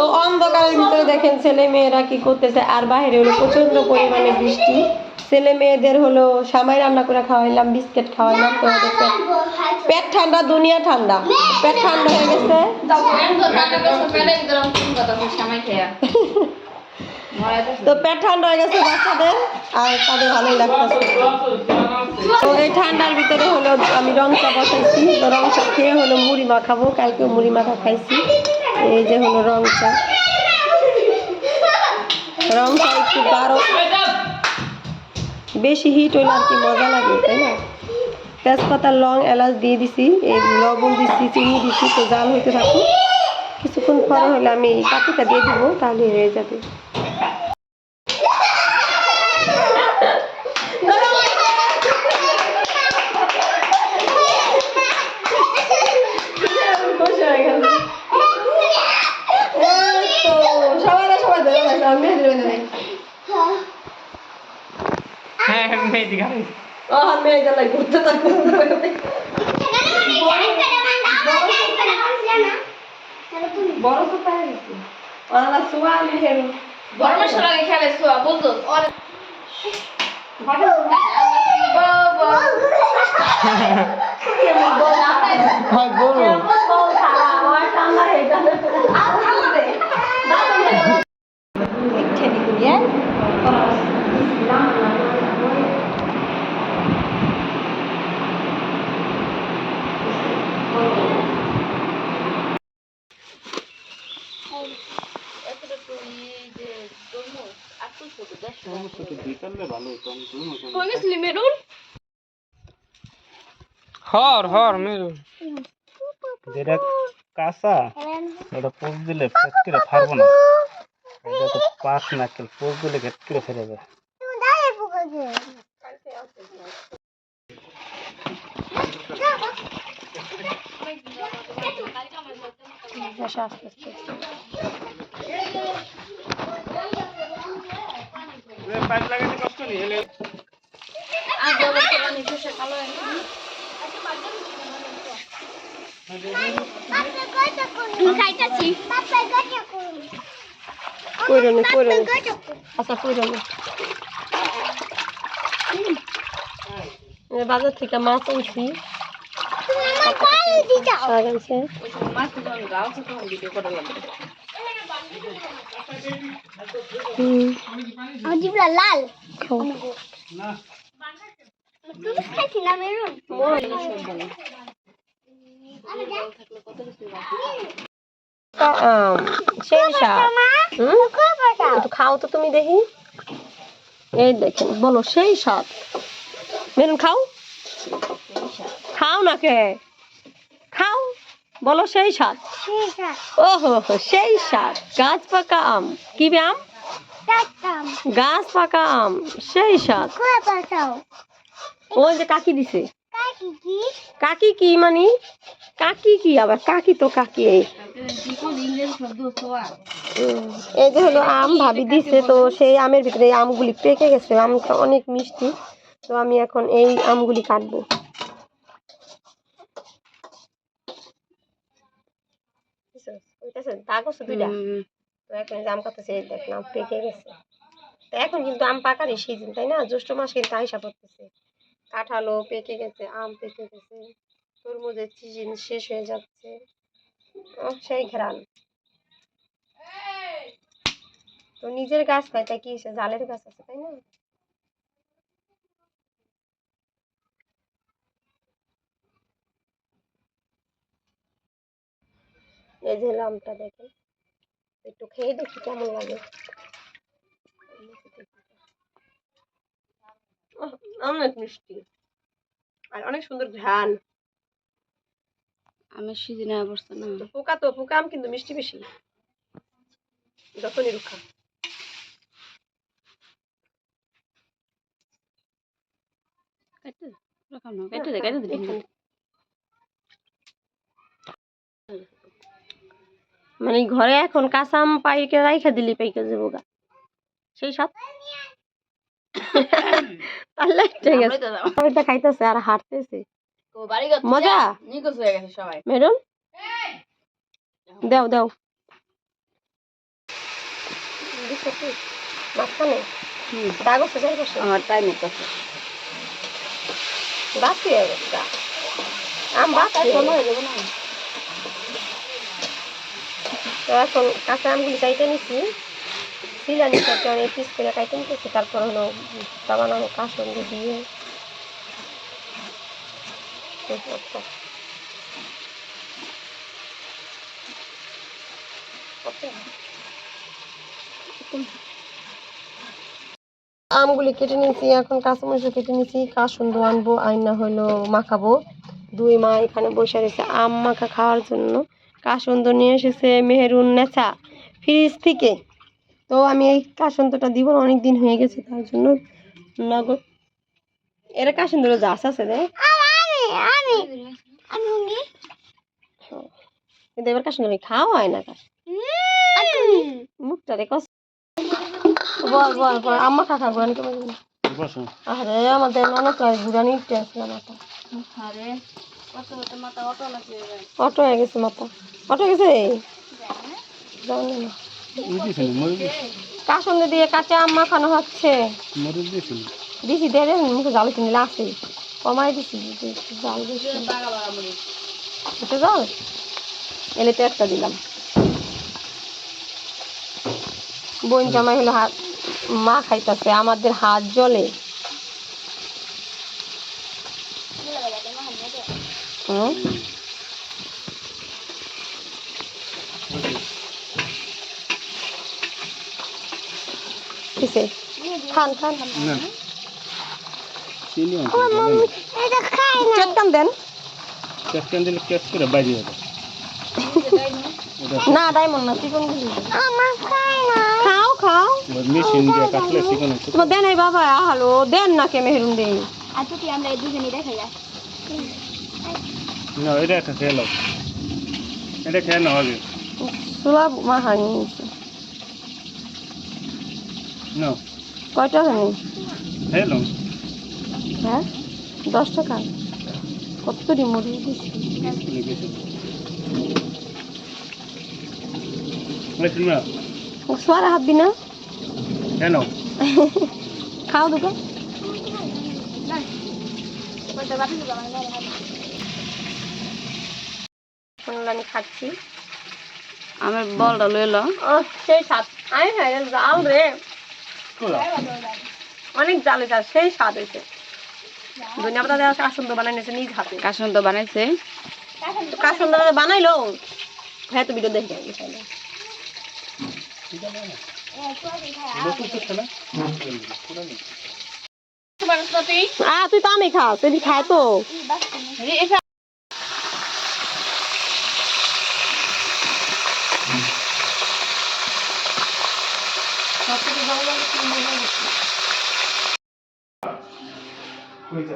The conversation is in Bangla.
তো অন্ধকারের ভিতরে দেখেন ছেলে মেয়েরা কি করতেছে? আর বাইরে হলো প্রচণ্ড পরিমাণে বৃষ্টি। ছেলে মেয়েদের হলো সামাই রান্না করে খাওয়াইলাম, বিস্কিট খাওয়াইলাম তো পেট- পেট ঠান্ডা, দুনিয়া ঠান্ডা। পেট ঠান্ডা হয়ে গেছে। তো পেট ঠান্ডা হয়ে গেছে বাচ্চাদের, আর তাদের ভালোই লাগতেছে। তো এই ঠান্ডার ভিতরে হলো আমি রং চা বসাইছি। তো রং চা খেয়ে হলো মুড়ি মাখাবো কালকে মুড়ি মাখা খাইছি। এই যে হলো রং চা। রং চা একটু গাঢ়। বেশি হিট হইলে আর কি মজা লাগে, তাই না? তেজপাতা লং এলাচ দিয়ে দিছি, এই লবণ দিছি, চিনি দিছি, তো জাল হইতে থাকুক। কিছুক্ষণ পরে হলে আমি কাঠিটা দিয়ে দিব, তাহলে হয়ে যাবে বসে হয়ে গেছে এই তো সবাই না সবাই ধরে গেছে আমি মেহেদি বেঁধে নেই হ্যাঁ মেহেদি গাড়ি ও মেয়ে গেলে ঘুরতে থাকতে বড় তো পায়ে গেছে ওনারা সুয়া আমি হেরু হ্যাঁ গরু হর হর মেরু। যেটা কাঁচা ওটা পোষ দিলে ফেট করে ফারবো না। এটা তো পাঁচ নাকেল পোষ দিলে করে ফেলে যাবে হলে কইরনি কইরনি আচ্ছা কইরনি এই বাজার থেকে মাছ আনছি। লাল। না সেই হুম একটু খাও তো তুমি দেখি। এই দেখেন বলো সেই স্বাদ। মেরুন খাও। খাও না কে? খাও বলো সেই স্বাদ। ওহো সেই স্বাদ। গাছ পাকা আম। কি আম? গাছ পাকা আম। সেই স্বাদ। ওই যে কাকি দিছে। কাকি কি? মানে? কাকি কি আবার? কাকি তো কাকি। এই এই যে হলো আম ভাবি দিছে তো সেই আমের ভিতরে এই আমগুলি পেকে গেছে। আমটা অনেক মিষ্টি। তো আমি এখন এই আমগুলি কাটবো। দাগ আছে দুইটা তো এখন আম কাটতেছে আম পেকে গেছে। তো এখন কিন্তু আম পাকারই সিজন তাই না? জ্যৈষ্ঠ মাস কিন্তু আইসা কাঁঠালও পেকে গেছে, আম পেকে গেছে, তরমুজের সিজন শেষ হয়ে যাচ্ছে। সেই ঘেরান তো নিজের গাছ খাই তাই কি জালের গাছ আছে, তাই না? এই যে আমটা দেখেন, একটু খেয়ে দেখি কেমন লাগে। অনেক মিষ্টি। আর অনেক সুন্দর ঘ্রাণ। আমি সিজনে অবস্থা না। পোকা তো পোকা আম কিন্তু মিষ্টি বেশি। যতনই রুখা দে দে মানে ঘরে এখন কাঁচা আম পাইকে রাইখা দিলি পাইকে যাব গা। সেই সব তাহলে ঠিক আছে সবাই খাইতেছে আর হাঁটতেছে। মজা? নিকোস হয়ে গেছে সবাই। মেরুন? দাও দাও। মাঝখানে? দাগ হচ্ছে চারিপাশে? আমার টাইম হচ্ছে বাতি হয়ে গেছে আম বাতি সময় দেবো না। তো এখন কাঁচা আমগুলি কাইটে নিছি। একটা অনেক পিস করে তারপর হলো তা বানানো কাসন দিয়ে আমগুলি কেটে নিয়েছি, এখন কাঁচামরিচ কেটে নিয়েছি কাসুন্দ আনব, আইনা হলো মাখাবো। দুই মা এখানে বসে রয়েছে, আম মাখা খাওয়ার জন্য। কাসুন্দ নিয়ে এসেছে মেহেরুন নেচা, ফ্রিজ থেকে। তো আমি এই কাসুন্দটা দিব না অনেক দিন হয়ে গেছে তার জন্য। নগদ এরা কাসুন্দর গাছ আছে রে। কিন্তু এবার কাসুন্দর খাওয়া হয় না কাস মুখটা রে কস বল বল বল আম্মা কাকা গুরানি কেমন আরে আমাদের ননদ গুরানি ইটে আছে মাথা। আরে কত কত মাথা অটো নাকি অটো হয়ে গেছে মাথা। অটো হয়ে গেছে? জানি না। কাসন্দ দিয়ে কাঁচা আম মাখানো হচ্ছে। মরিচ দিছিল দিছি দে মুখে জাল কিনলে আছে। কমাই দিছি জাল একটু জাল? এলে তো একটা দিলাম। বোন জামাই হলো হাত মা খাইতেছে আমাদের হাত জলে হুম? কিসে খান খান। না। চিনি আছে দেন। ক্যাপ্টেন দিলে ক্যাচ করে বাইরে যাবে। না ডায়মন্ড না চিকন খাও খাও। মেশিন দিয়ে কাটলে চিকন তোমার দেন এই বাবা হ্যালো দেন না কে মেহরুন দে আর তো আমরা এই দেখাই না এটা খেয়ে নাও। এটা খেয়ে নাও আগে। সুলা মা হানি নিয়েছে নাও হ্যাঁ? দশ টাকা কত ডিমরি দিছি স্কুলে গেছে। না সোয়ারে না? খেয়ে খাও দুটো। আমি খাচ্ছি। আমার বলটা লইলো। সেই হ্যাঁ জাল রে অনেক জালে জাল সেই স্বাদ হয়েছে। ধনিয়া পাতা দেওয়া কাসন্দ বানাই নিয়েছে নিজ হাতে। কাশন তো বানাইছে কাসন্দ বানাইলো? হ্যাঁ তো ভিডিও দেখে তুই তো আমি খাস এদি খায় তো? 그 이제